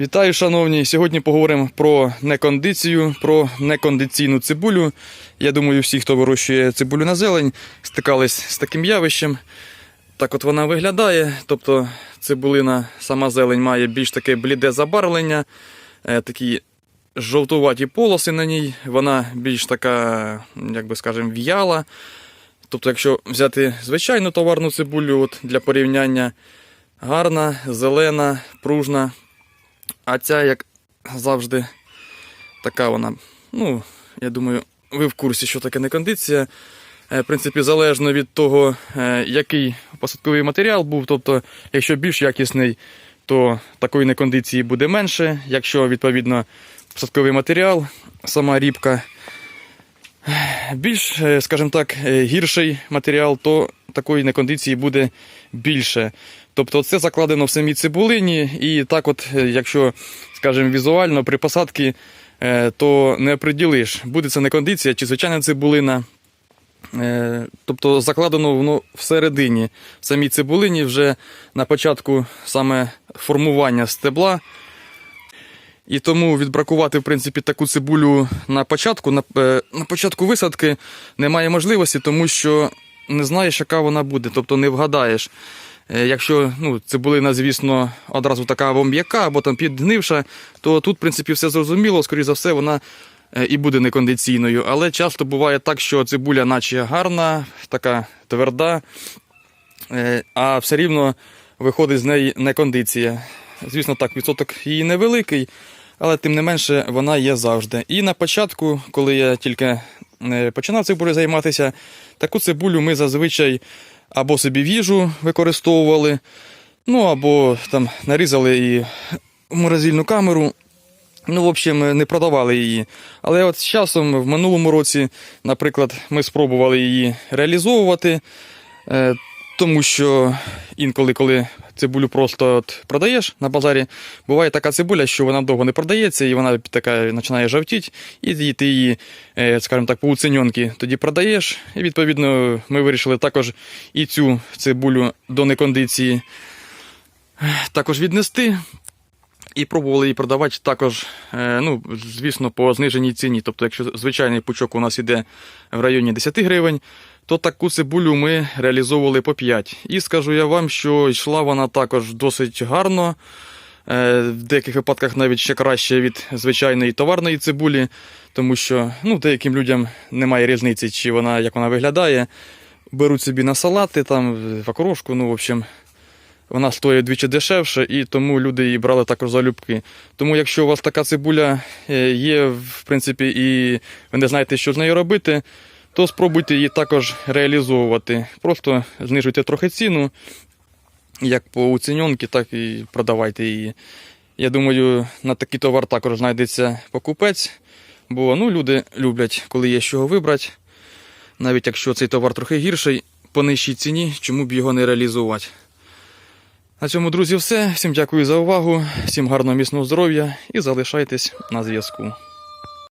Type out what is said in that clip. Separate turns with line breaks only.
Вітаю, шановні! Сьогодні поговоримо про некондицію, про некондиційну цибулю. Я думаю, всі, хто вирощує цибулю на зелень, стикались з таким явищем. Так от вона виглядає. Тобто цибулина, сама зелень має більш таке бліде забарвлення, е, такі жовтуваті полоси на ній. Вона більш така, як би скажемо, в'яла. Тобто, якщо взяти звичайну товарну цибулю от, для порівняння, гарна, зелена, пружна. А ця, як завжди, така вона. Ну, я думаю, ви в курсі, що таке некондиція. Е, В принципі, залежно від того, е, який посадковий матеріал був. Тобто, якщо більш якісний, то такої некондиції буде менше. Якщо, відповідно, посадковий матеріал, сама рібка більш, е, скажімо так, е, гірший матеріал, то такої некондиції буде більше. Тобто це закладено в самій цибулині, і так, от, е, якщо, скажімо, візуально при посадці, то не приділиш, буде це некондиція чи звичайна цибулина. Тобто закладено воно всередині, в самій цибулині вже на початку саме формування стебла. І тому відбракувати, в принципі, таку цибулю на початку, на, е, на початку висадки немає можливості, тому що не знаєш, яка вона буде, тобто не вгадаєш. Е, Якщо ну, цибулина, звісно, одразу така м'яка, або там підгнивша, то тут, в принципі, все зрозуміло, скоріш за все, вона е, і буде некондиційною. Але часто буває так, що цибуля, наче гарна, така тверда, а все рівно виходить з неї некондиція. Звісно, так, відсоток її невеликий, але тим не менше вона є завжди. І на початку, коли я тільки е, починав цибулею займатися, таку цибулю ми зазвичай або собі в їжу використовували, ну або там нарізали її в морозильну камеру. Ну, в общем, не продавали її. Але от з часом, в минулому році, наприклад, ми спробували її реалізовувати, е, тому що інколи, коли цибулю просто от продаєш на базарі, буває така цибуля, що вона довго не продається, і вона така починає жовтіти, і ти її, е, скажімо так, по уціньонки тоді продаєш. І відповідно ми вирішили також і цю цибулю до некондиції е, також віднести. І пробували її продавати також, е, ну, звісно, по зниженій ціні. Тобто, якщо звичайний пучок у нас іде в районі 10 гривень, то таку цибулю ми реалізовували по 5. І скажу я вам, що йшла вона також досить гарно. е, В деяких випадках навіть ще краще від звичайної товарної цибулі, тому що ну, деяким людям немає різниці, чи вона як вона виглядає. Беруть собі на салати, там, в окрошку, ну, в общем, вона стоїть двічі дешевше, і тому люди її брали також залюбки. Тому, якщо у вас така цибуля е, є, в принципі, і ви не знаєте, що з нею робити, то спробуйте її також реалізовувати. Просто знижуйте трохи ціну, як по уціньонки, так і продавайте її. Я думаю, на такий товар також знайдеться покупець, бо ну, люди люблять, коли є з чого вибрати. Навіть якщо цей товар трохи гірший, по нижчій ціні, чому б його не реалізувати. На цьому, друзі, все. Всім дякую за увагу, всім гарного міцного здоров'я і залишайтесь на зв'язку.